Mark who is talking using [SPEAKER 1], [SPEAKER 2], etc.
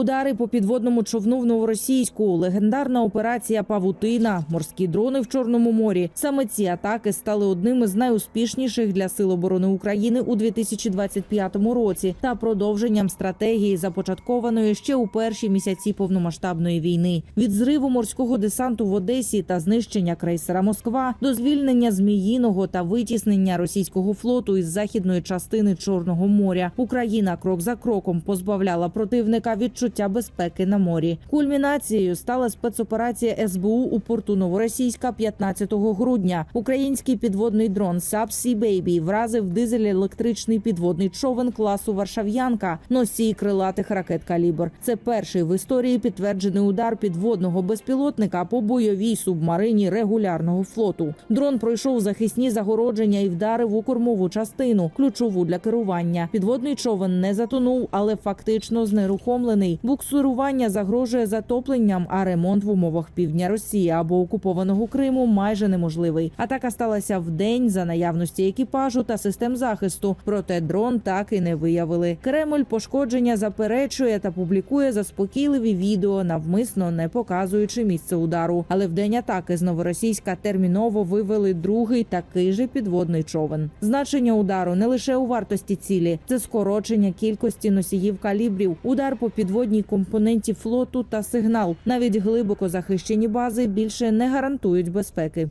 [SPEAKER 1] Удари по підводному човну в новоросійську, легендарна операція Павутина, морські дрони в Чорному морі. Саме ці атаки стали одним із найуспішніших для сил оборони України у 2025 році та продовженням стратегії, започаткованої ще у перші місяці повномасштабної війни. Від зриву морського десанту в Одесі та знищення крейсера Москва до звільнення Зміїного та витіснення російського флоту із західної частини Чорного моря. Україна крок за кроком позбавляла противника відчуття безпеки на морі. Кульмінацією стала спецоперація СБУ у порту Новоросійська 15 грудня. Український підводний дрон Subsea Baby вразив дизель-електричний підводний човен класу Варшав'янка, носій крилатих ракет калібр. Це перший в історії підтверджений удар підводного безпілотника по бойовій субмарині регулярного флоту. Дрон пройшов захисні загородження і вдарив у кормову частину, ключову для керування. Підводний човен не затонув, але фактично знерухомлений. Буксирування загрожує затопленням, а ремонт в умовах півдня Росії або окупованого Криму майже неможливий. Атака сталася в день за наявності екіпажу та систем захисту. Проте дрон так і не виявили. Кремль пошкодження заперечує та публікує заспокійливі відео, навмисно не показуючи місце удару. Але в день атаки з новоросійська терміново вивели другий такий же підводний човен. Значення удару не лише у вартості цілі, це скорочення кількості носіїв калібрів, удар по підводній компоненті флоту та сигнал. Навіть глибоко захищені бази більше не гарантують безпеки.